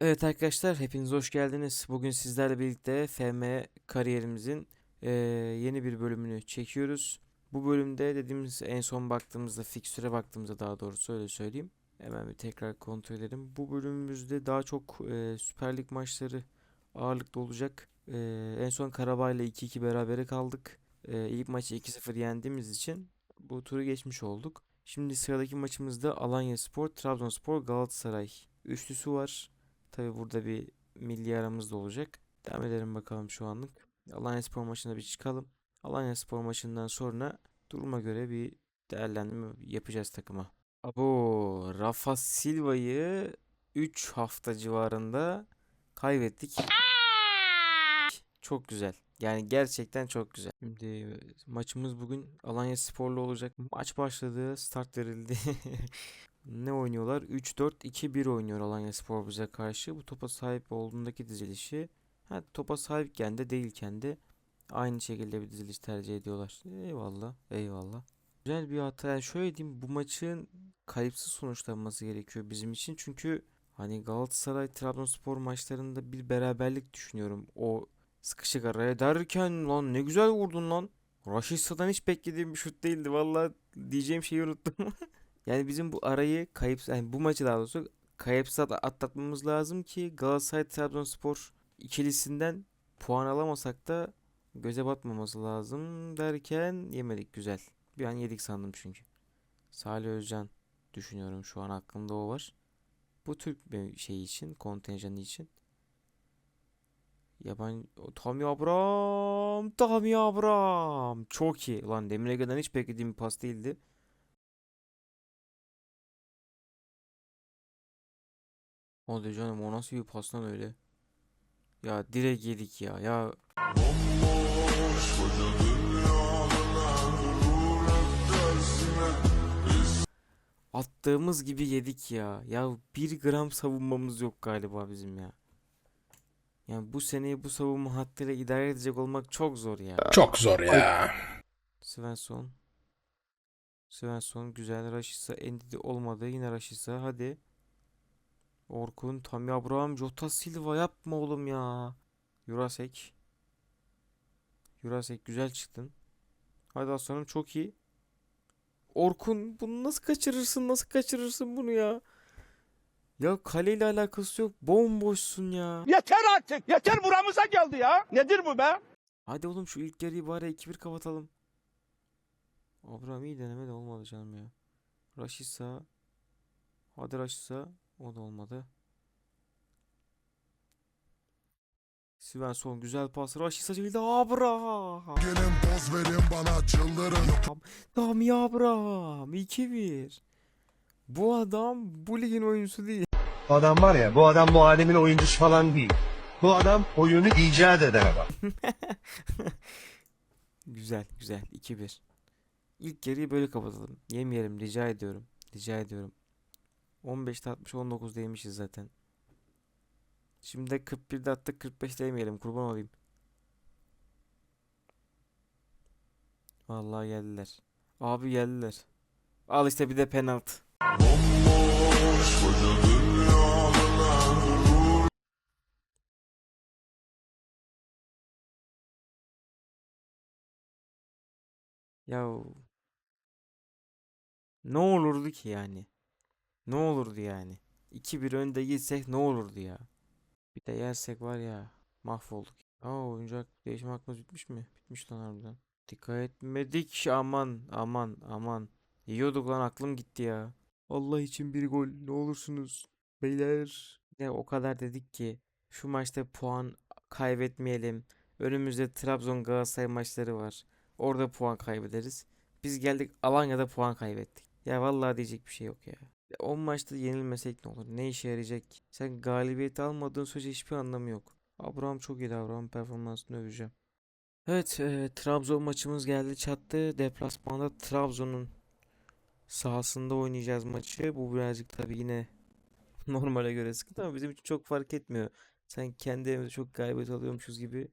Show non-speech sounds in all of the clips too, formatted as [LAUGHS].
Evet arkadaşlar hepiniz hoş geldiniz. Bugün sizlerle birlikte FM kariyerimizin eee, yeni bir bölümünü çekiyoruz. Bu bölümde dediğimiz en son baktığımızda fikstüre baktığımızda daha doğrusu öyle söyleyeyim. Hemen bir tekrar kontrol edelim. Bu bölümümüzde daha çok eee, Süper Lig maçları ağırlıklı olacak. Eee, en son Karabağ'la 2-2 berabere kaldık. Eee ilk maçı 2-0 yendiğimiz için bu turu geçmiş olduk. Şimdi sıradaki maçımızda Alanyaspor, Trabzonspor, Galatasaray üçlüsü var. Tabi burada bir milli aramız da olacak. Devam edelim bakalım şu anlık. Alanyaspor maçına bir çıkalım. Alanyaspor maçından sonra duruma göre bir değerlendirme yapacağız takıma. Abo Rafa Silva'yı 3 hafta civarında kaybettik. Çok güzel. Yani gerçekten çok güzel. Şimdi maçımız bugün Alanyaspor'la olacak. Maç başladı, start verildi. [LAUGHS] Ne oynuyorlar? 3-4-2-1 oynuyor Alanyaspor bize karşı. Bu topa sahip olduğundaki dizilişi ha, topa sahipken de değilken de aynı şekilde bir diziliş tercih ediyorlar. Eyvallah, eyvallah. Güzel bir hata. Yani şöyle diyeyim bu maçın kayıpsız sonuçlanması gerekiyor bizim için. Çünkü hani Galatasaray Trabzonspor maçlarında bir beraberlik düşünüyorum. O sıkışık araya derken lan ne güzel vurdun lan. Raşitsa'dan hiç beklediğim bir şut değildi. Vallahi diyeceğim şeyi unuttum. [LAUGHS] Yani bizim bu arayı kayıp yani bu maçı daha doğrusu kayıpsız at- atlatmamız lazım ki Galatasaray Trabzonspor ikilisinden puan alamasak da göze batmaması lazım derken yemedik güzel. Bir an yedik sandım çünkü. Salih Özcan düşünüyorum şu an aklımda o var. Bu Türk şey için, kontenjanı için. Yabancı Tammy Abraham, Tammy Abraham. Çok iyi. Lan Demir Ege'den hiç beklediğim bir pas değildi. Hadi canım o nasıl bir pas lan öyle? Ya direkt yedik ya. Ya attığımız gibi yedik ya. Ya bir gram savunmamız yok galiba bizim ya. Yani bu seneyi bu savunma hattıyla idare edecek olmak çok zor ya. Çok zor ya. Svensson. Svensson güzel. Rashica Endidi olmadı. Yine Rashica. Hadi. Orkun, Tammy Abraham, Jota Silva yapma oğlum ya. Jurasek. Jurasek güzel çıktın. Hadi aslanım çok iyi. Orkun bunu nasıl kaçırırsın? Nasıl kaçırırsın bunu ya? Ya kaleyle alakası yok. Bomboşsun ya. Yeter artık. Yeter buramıza geldi ya. Nedir bu be? Hadi oğlum şu ilk yarıyı bari 2-1 kapatalım. Abraham iyi deneme de olmadı canım ya. Rashica. Hadi Rashica. O da olmadı. Svensson güzel pas. Rashica çevirdi. Abraham. Gelin poz verin bana çıldırın. Tammy Abraham. 2-1. Bu adam bu ligin oyuncusu değil. Bu adam var ya, bu adam bu alemin oyuncusu falan değil. Bu adam oyunu icat eden adam. [LAUGHS] Güzel güzel 2-1. İlk yarıyı böyle kapatalım. Yemeyelim rica ediyorum. Rica ediyorum. 15'te 60 19 değmişiz zaten. Şimdi de 41'de attık 45 yemeyelim kurban olayım. Vallahi geldiler. Abi geldiler. Al işte bir de penaltı. Ya ne olurdu ki yani? Ne olurdu yani? 2-1 önde gitsek ne olurdu ya? Bir de yersek var ya mahvolduk. Aa oyuncak değişim hakkımız bitmiş mi? Bitmiş lan harbiden. Dikkat etmedik aman aman aman. Yiyorduk lan aklım gitti ya. Allah için bir gol ne olursunuz beyler. Ne o kadar dedik ki şu maçta puan kaybetmeyelim. Önümüzde Trabzon Galatasaray maçları var. Orada puan kaybederiz. Biz geldik Alanya'da puan kaybettik. Ya vallahi diyecek bir şey yok ya. Ya 10 maçta yenilmesek ne olur? Ne işe yarayacak ki? Sen galibiyeti almadığın sürece hiçbir anlamı yok. Abraham çok iyi Abraham performansını öveceğim. Evet, e, Trabzon maçımız geldi çattı. Deplasmanda Trabzon'un sahasında oynayacağız maçı. Bu birazcık tabii yine [LAUGHS] normale göre sıkıntı ama bizim için çok fark etmiyor. Sen kendi evimizde çok galibiyet alıyormuşuz gibi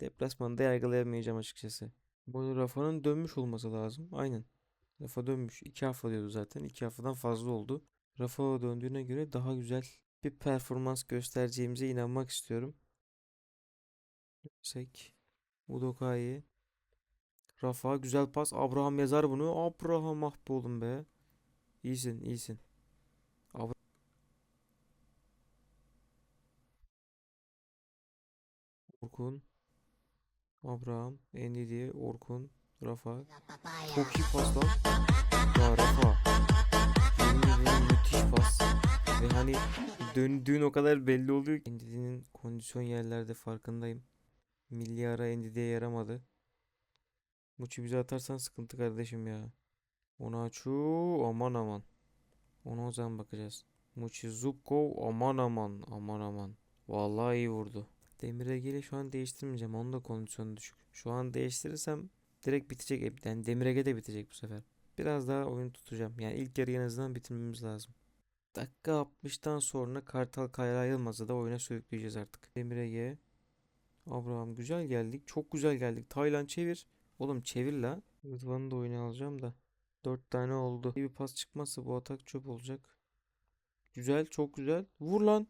deplasmanda yargılayamayacağım açıkçası. Bu Rafa'nın dönmüş olması lazım. Aynen. Rafa dönmüş. İki hafta diyordu zaten. İki haftadan fazla oldu. Rafa döndüğüne göre daha güzel bir performans göstereceğimize inanmak istiyorum. Yüksek. Udokai. Rafa güzel pas. Abraham yazar bunu. Abraham ah be oğlum be. İyisin iyisin. Orkun. Abraham. Endidi. Orkun. Rafa. Çok iyi pas lan. Ya Rafa. Yemin ederim müthiş pas. Ve hani döndüğün o kadar belli oluyor ki. Endidi'nin kondisyon yerlerde farkındayım. Milli ara Endidi'ye yaramadı. Muçi bize atarsan sıkıntı kardeşim ya. Onaçu aman aman. Ona o zaman bakacağız. Muçi Zubkov aman aman aman aman. Vallahi iyi vurdu. Demir Ege'yle şu an değiştirmeyeceğim. Onun da kondisyonu düşük. Şu an değiştirirsem direkt bitecek. Yani Demir Ege de bitecek bu sefer. Biraz daha oyun tutacağım. Yani ilk yarıyı en azından bitirmemiz lazım. Dakika 60'tan sonra Kartal Kayra Yılmaz'ı da oyuna sürükleyeceğiz artık. Demir Ege. Abraham güzel geldik. Çok güzel geldik. Taylan çevir. Oğlum çevir la. Rıdvan'ı da oyuna alacağım da. 4 tane oldu. Bir pas çıkmazsa bu atak çöp olacak. Güzel, çok güzel. Vur lan.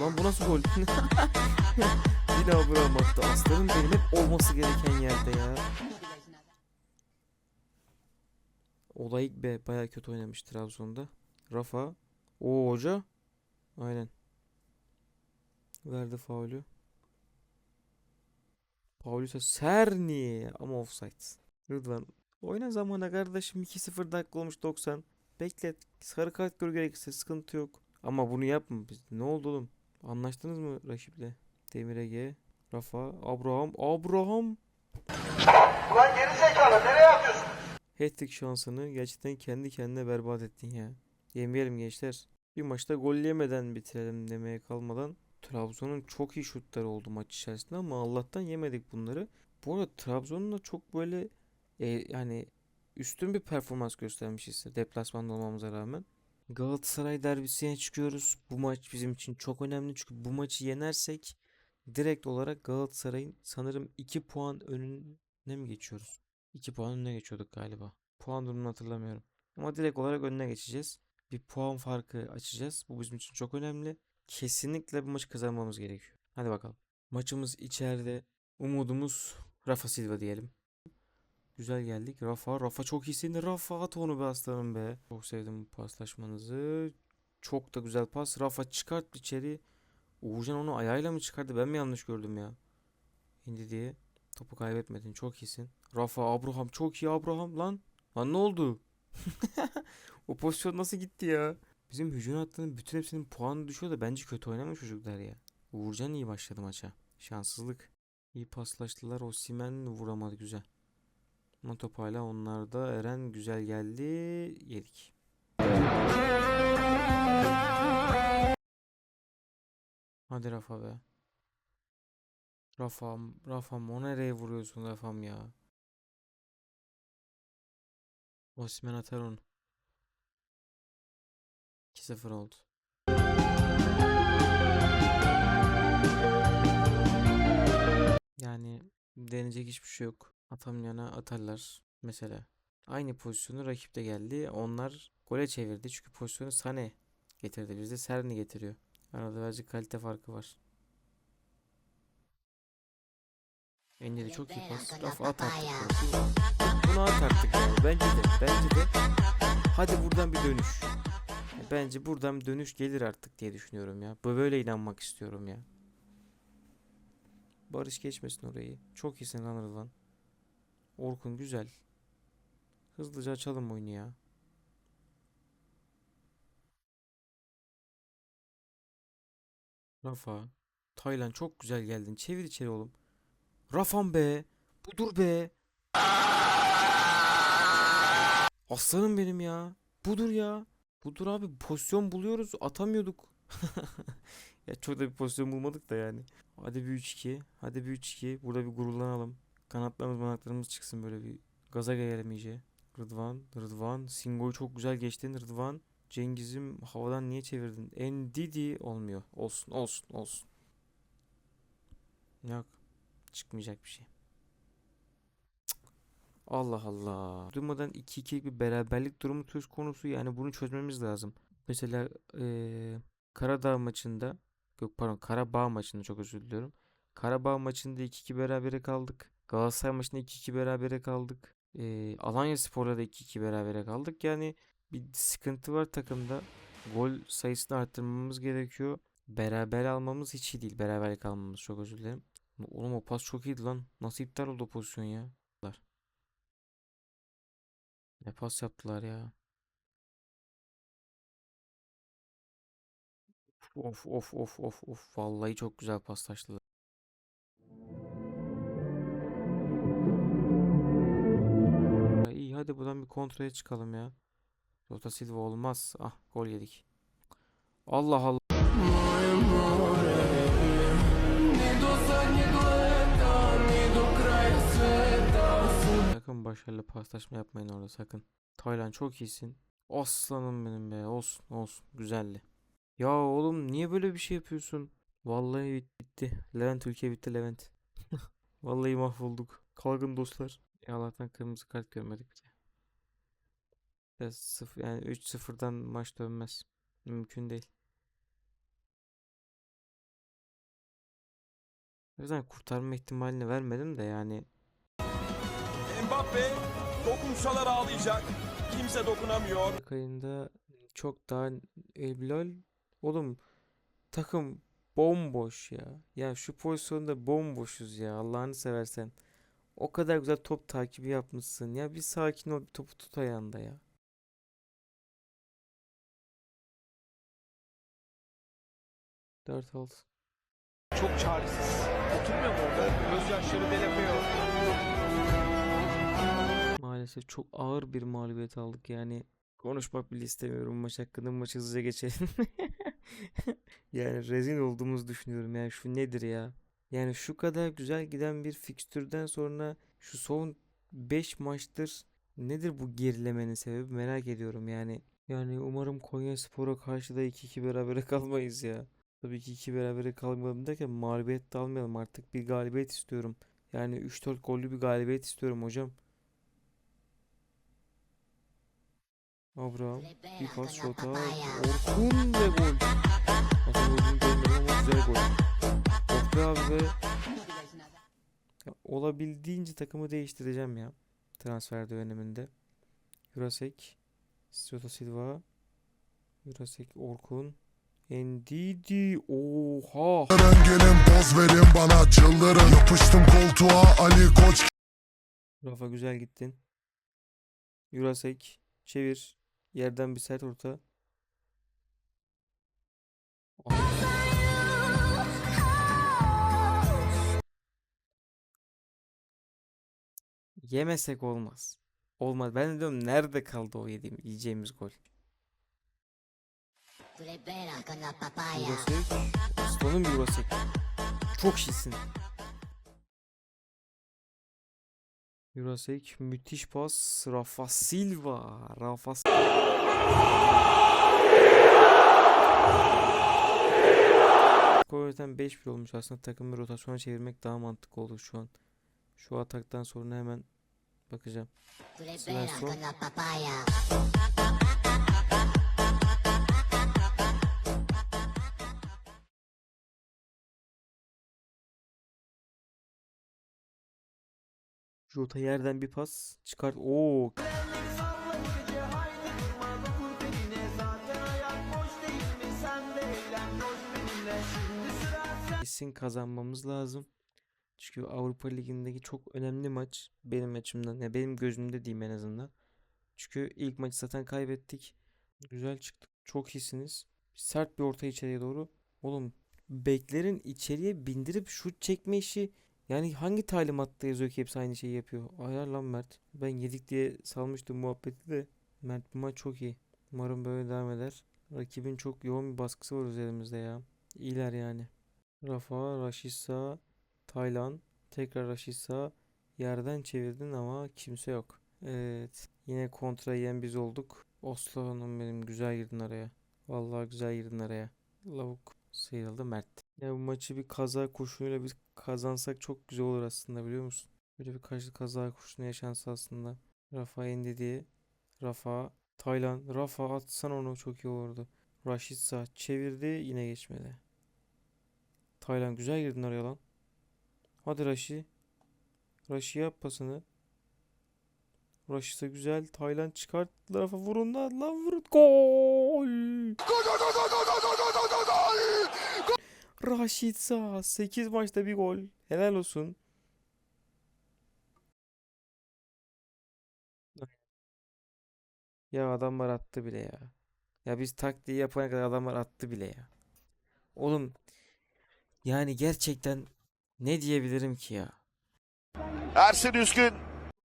Lan bu nasıl gol? [LAUGHS] [LAUGHS] Abraham attı. Aslanım benim hep olması gereken yerde ya. Olay be baya kötü oynamış Trabzon'da. Rafa. O hoca. Aynen. Verdi faulü. Paulus Serni ama offside. Rıdvan. Oyna zamana kardeşim 2-0 dakika olmuş 90. Beklet. Sarı kart gör gerekirse sıkıntı yok. Ama bunu yapma. Biz, ne oldu oğlum? Anlaştınız mı rakiple? Demir Ege. Rafa. Abraham. Abraham. Ulan geri zekalı nereye atıyorsun? Hat-trick şansını gerçekten kendi kendine berbat ettin ya. Yemeyelim gençler. Bir maçta gol yemeden bitirelim demeye kalmadan Trabzon'un çok iyi şutları oldu maç içerisinde ama Allah'tan yemedik bunları. Bu arada Trabzon'un da çok böyle e, yani üstün bir performans göstermişiz deplasmanda olmamıza rağmen. Galatasaray derbisine çıkıyoruz. Bu maç bizim için çok önemli çünkü bu maçı yenersek direkt olarak Galatasaray'ın sanırım 2 puan önüne mi geçiyoruz? 2 puan önüne geçiyorduk galiba. Puan durumunu hatırlamıyorum. Ama direkt olarak önüne geçeceğiz. Bir puan farkı açacağız. Bu bizim için çok önemli. Kesinlikle bu maçı kazanmamız gerekiyor. Hadi bakalım. Maçımız içeride. Umudumuz Rafa Silva diyelim. Güzel geldik. Rafa. Rafa çok iyisin. Rafa at onu be aslanım be. Çok sevdim bu paslaşmanızı. Çok da güzel pas. Rafa çıkart içeri. Uğurcan onu ayağıyla mı çıkardı? Ben mi yanlış gördüm ya? İndi diye. Topu kaybetmedin. Çok iyisin. Rafa Abraham çok iyi Abraham lan. Lan ne oldu? [LAUGHS] O pozisyon nasıl gitti ya? Bizim hücum hattının bütün hepsinin puanı düşüyor da bence kötü oynamış çocuklar ya. Uğurcan iyi başladı maça. Şanssızlık. İyi paslaştılar. Osimhen vuramadı güzel. Ama top hala onlarda. Eren güzel geldi. Yedik. Hadi Rafa be. Rafam, Rafam o nereye vuruyorsun Rafam ya? Osimhen atar onu. 2-0 oldu. Yani deneyecek hiçbir şey yok. Atamayana atarlar mesela. Aynı pozisyonu rakip de geldi. Onlar gole çevirdi. Çünkü pozisyonu Sane getirdi. Bizde Serni getiriyor. Arada birazcık kalite farkı var. Endiri çok iyi pas. Rafa at artık. bunu. At artık yani. Bence de. Bence de. Hadi buradan bir dönüş. Bence buradan bir dönüş gelir artık diye düşünüyorum ya. Böyle inanmak istiyorum ya. Barış geçmesin orayı. Çok iyisin lan Rıdvan. Orkun güzel. Hızlıca açalım oyunu ya. Rafa. Taylan çok güzel geldin. Çevir içeri oğlum. Rafan be. Budur be. Aslanım benim ya. Budur ya. Budur abi pozisyon buluyoruz atamıyorduk. [LAUGHS] Ya çok da bir pozisyon bulmadık da yani. Hadi bir 3-2. Hadi bir 3-2. Burada bir gururlanalım. Kanatlarımız manatlarımız çıksın böyle bir gaza gelelim iyice. Rıdvan, Rıdvan. Singo'yu çok güzel geçtin Rıdvan. Cengiz'im havadan niye çevirdin? Endidi olmuyor. Olsun olsun olsun. Yok. Çıkmayacak bir şey. Allah Allah. Durmadan 2-2'lik bir beraberlik durumu söz konusu. Yani bunu çözmemiz lazım. Mesela eee Karadağ maçında yok pardon Karabağ maçında çok özür diliyorum. Karabağ maçında 2-2 berabere kaldık. Galatasaray maçında 2-2 berabere kaldık. Ee, Alanya Spor'la da 2-2 berabere kaldık. Yani bir sıkıntı var takımda. Gol sayısını arttırmamız gerekiyor. Beraber almamız hiç iyi değil. Beraberlik almamız çok özür dilerim. Oğlum o pas çok iyiydi lan. Nasıl iptal oldu pozisyon ya? Ne pas yaptılar ya. Of of of of of. Vallahi çok güzel paslaştılar. İyi hadi buradan bir kontraya çıkalım ya. Jota Silva olmaz. Ah gol yedik. Allah Allah. Sakın başarılı paslaşma yapmayın orada sakın. Taylan çok iyisin. Aslanım benim be. Olsun olsun. Güzeldi. Ya oğlum niye böyle bir şey yapıyorsun? Vallahi bit- bitti. Levent ülke bitti Levent. [LAUGHS] Vallahi mahvolduk. Kalkın dostlar. Ya Allah'tan kırmızı kart görmedik bir de. Sıfır, yani 3-0'dan maç dönmez. Mümkün değil. O yüzden kurtarma ihtimalini vermedim de yani Mbappe dokunsalar ağlayacak. Kimse dokunamıyor. Ocak ayında çok daha Eylül oğlum takım bomboş ya. Ya şu pozisyonda bomboşuz ya Allah'ını seversen. O kadar güzel top takibi yapmışsın. Ya bir sakin ol bir topu tut ayağında ya. Dört oldu. Çok çaresiz. Oturmuyor mu orada? Gözyaşları delemiyor. Maalesef çok ağır bir mağlubiyet aldık yani. Konuşmak bile istemiyorum maç hakkında maç hızlıca geçelim. [LAUGHS] Yani rezil olduğumuzu düşünüyorum yani şu nedir ya? Yani şu kadar güzel giden bir fikstürden sonra şu son 5 maçtır nedir bu gerilemenin sebebi merak ediyorum yani. Yani umarım Konyaspor'a karşı da 2-2 berabere kalmayız ya. Tabii ki 2 berabere kalmayalım derken mağlubiyet de almayalım artık bir galibiyet istiyorum. Yani 3-4 gollü bir galibiyet istiyorum hocam. Abraham, bir pas şota, Orkun ve gol. Aslında golünü görmedim ama güzel gol. Be abi. Ya olabildiğince takımı değiştireceğim ya. Transfer döneminde. Jurasek, Jota Silva, Jurasek, Orkun, Ndidi. Oha. Gelin poz verin bana çıldırın Yapıştım koltuğa Ali Koç Rafa güzel gittin. Jurasek, çevir. Yerden bir sert orta. Yemesek olmaz. Olmaz. Ben de diyorum nerede kaldı o yediğim, yiyeceğimiz gol? Jurasek. Aslanım Jurasek. Çok iyisin. Jurasek müthiş pas. Rafa Silva. Rafa Skor zaten 5-1 olmuş. Aslında takımı rotasyona çevirmek daha mantıklı olur şu an. Şu ataktan sonra hemen bakacağım. Svensson. Jota yerden bir pas çıkart. Oo. Kesin kazanmamız lazım. Çünkü Avrupa Ligi'ndeki çok önemli maç benim açımdan. Ya benim gözümde diyeyim en azından. Çünkü ilk maçı zaten kaybettik. Güzel çıktık. Çok iyisiniz. Sert bir orta içeriye doğru. Oğlum beklerin içeriye bindirip şut çekme işi yani hangi talimatta yazıyor ki hepsi aynı şeyi yapıyor? Ayar lan Mert. Ben yedik diye salmıştım muhabbeti de. Mert bu maç çok iyi. Umarım böyle devam eder. Rakibin çok yoğun bir baskısı var üzerimizde ya. İyiler yani. Rafa, Raşisa, Taylan. Tekrar Raşisa. Yerden çevirdin ama kimse yok. Evet. Yine kontra yiyen biz olduk. Oslo'nun benim güzel girdin araya. Vallahi güzel girdin araya. Lavuk sıyrıldı Mert. Ya bu maçı bir kaza kurşunuyla biz kazansak çok güzel olur aslında biliyor musun? Böyle bir karşı kaza kurşunu yaşansa aslında. Rafa indi diye. Rafa, Taylan, Rafa atsan onu çok iyi olurdu. Raşit sağ çevirdi yine geçmedi. Taylan güzel girdin araya lan. Hadi Raşi. Raşi yap pasını. Raşi de güzel. Taylan çıkart. Tarafa vurun lan lan vurun. Gol. Raşit sağ 8 maçta bir gol. Helal olsun. Ya adamlar attı bile ya. Ya biz taktiği yapana kadar adamlar attı bile ya. Oğlum yani gerçekten ne diyebilirim ki ya? Ersin Üskün.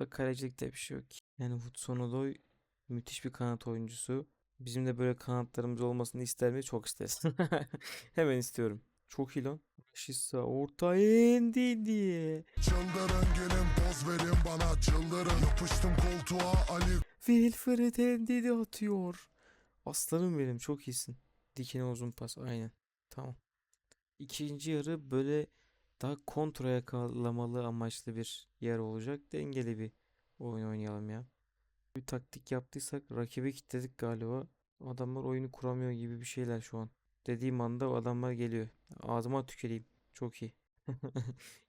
Bak kalecilikte bir şey yok ki. Yani Hudson Odoi müthiş bir kanat oyuncusu. Bizim de böyle kanatlarımız olmasını ister mi? Çok isteriz. [LAUGHS] Hemen istiyorum. Çok iyi lan. Şissa orta indi diye. Çıldırın gelin poz verin bana çıldırın Yapıştım koltuğa Ali Wilfred Ndidi atıyor. Aslanım benim çok iyisin. Dikine uzun pas aynen. Tamam. İkinci yarı böyle daha kontra yakalamalı amaçlı bir yer olacak. Dengeli bir oyun oynayalım ya. Bir taktik yaptıysak rakibi kilitledik galiba. Adamlar oyunu kuramıyor gibi bir şeyler şu an. Dediğim anda o adamlar geliyor. Ağzıma tüküreyim. Çok iyi. [LAUGHS]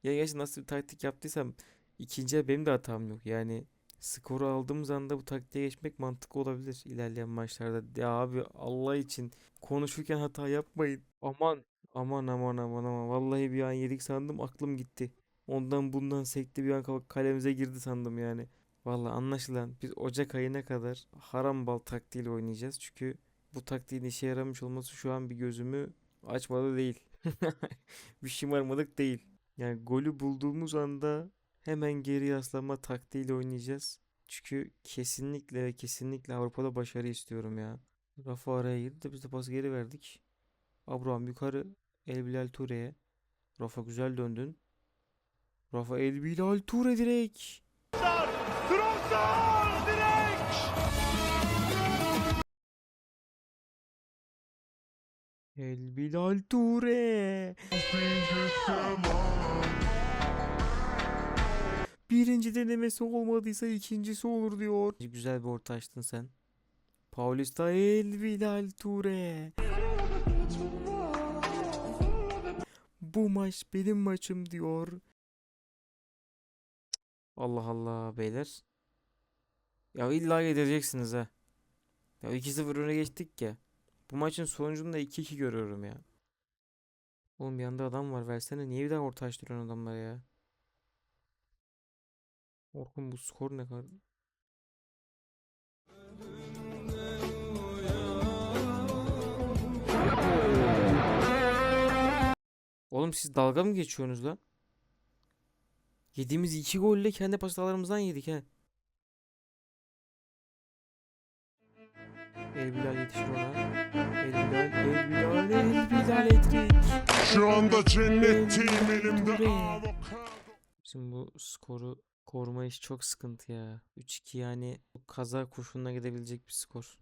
Ya gerçi nasıl bir taktik yaptıysam ikinci benim de hatam yok. Yani skoru aldığımız anda bu taktiğe geçmek mantıklı olabilir ilerleyen maçlarda. Ya abi Allah için konuşurken hata yapmayın. Aman aman aman aman aman. Vallahi bir an yedik sandım aklım gitti. Ondan bundan sekti bir an ka- kalemize girdi sandım yani. Vallahi anlaşılan biz Ocak ayına kadar haram bal taktiğiyle oynayacağız. Çünkü bu taktiğin işe yaramış olması şu an bir gözümü açmadı değil. [LAUGHS] Bir şımarmadık değil. Yani golü bulduğumuz anda hemen geri yaslama taktiğiyle oynayacağız. Çünkü kesinlikle ve kesinlikle Avrupa'da başarı istiyorum ya. Rafa araya girdi de biz de pas geri verdik. Abraham yukarı. El Bilal Toure'ye. Rafa güzel döndün. Rafa El Bilal Toure direkt. Trabzon direkt. El Bilal Toure. Birinci denemesi olmadıysa ikincisi olur diyor. Güzel bir orta açtın sen. Paulista El Bilal Toure. Bu maç benim maçım diyor. Allah Allah beyler. Ya illa yedireceksiniz ha. Ya 2-0 öne geçtik ya. Bu maçın sonucunu da 2-2 görüyorum ya. Oğlum yanda adam var versene. Niye bir daha orta açtırıyorsun adamlara ya? Orkun bu skor ne kadar? Oğlum siz dalga mı geçiyorsunuz lan? Yediğimiz iki golle kendi paslarımızdan yedik he. El Bilal yetişir. Şu anda cennetteyim elimde avokado Bizim bu skoru koruma işi çok sıkıntı ya. 3-2 yani bu kaza kurşununa gidebilecek bir skor.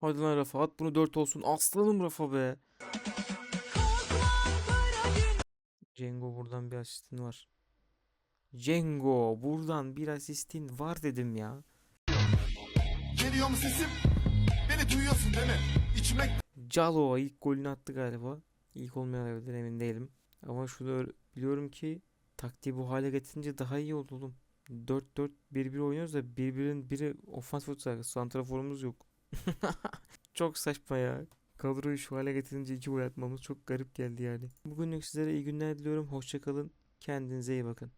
Hadi lan Rafa at bunu 4 olsun. Aslanım Rafa be. Cengo buradan bir asistin var. Cengo buradan bir asistin var dedim ya. Geliyor mu sesim? Beni duyuyorsun değil mi? İçmek Calo ilk golünü attı galiba. İlk olmayabilir emin değilim. Ama şunu biliyorum ki taktiği bu hale getirince daha iyi oldu oğlum. 4-4-1-1 oynuyoruz da birbirin biri ofans futsalı. Santraforumuz yok. [LAUGHS] Çok saçma ya. Kadroyu şu hale getirince iki gol atmamız çok garip geldi yani. Bugünlük sizlere iyi günler diliyorum. Hoşça kalın. Kendinize iyi bakın.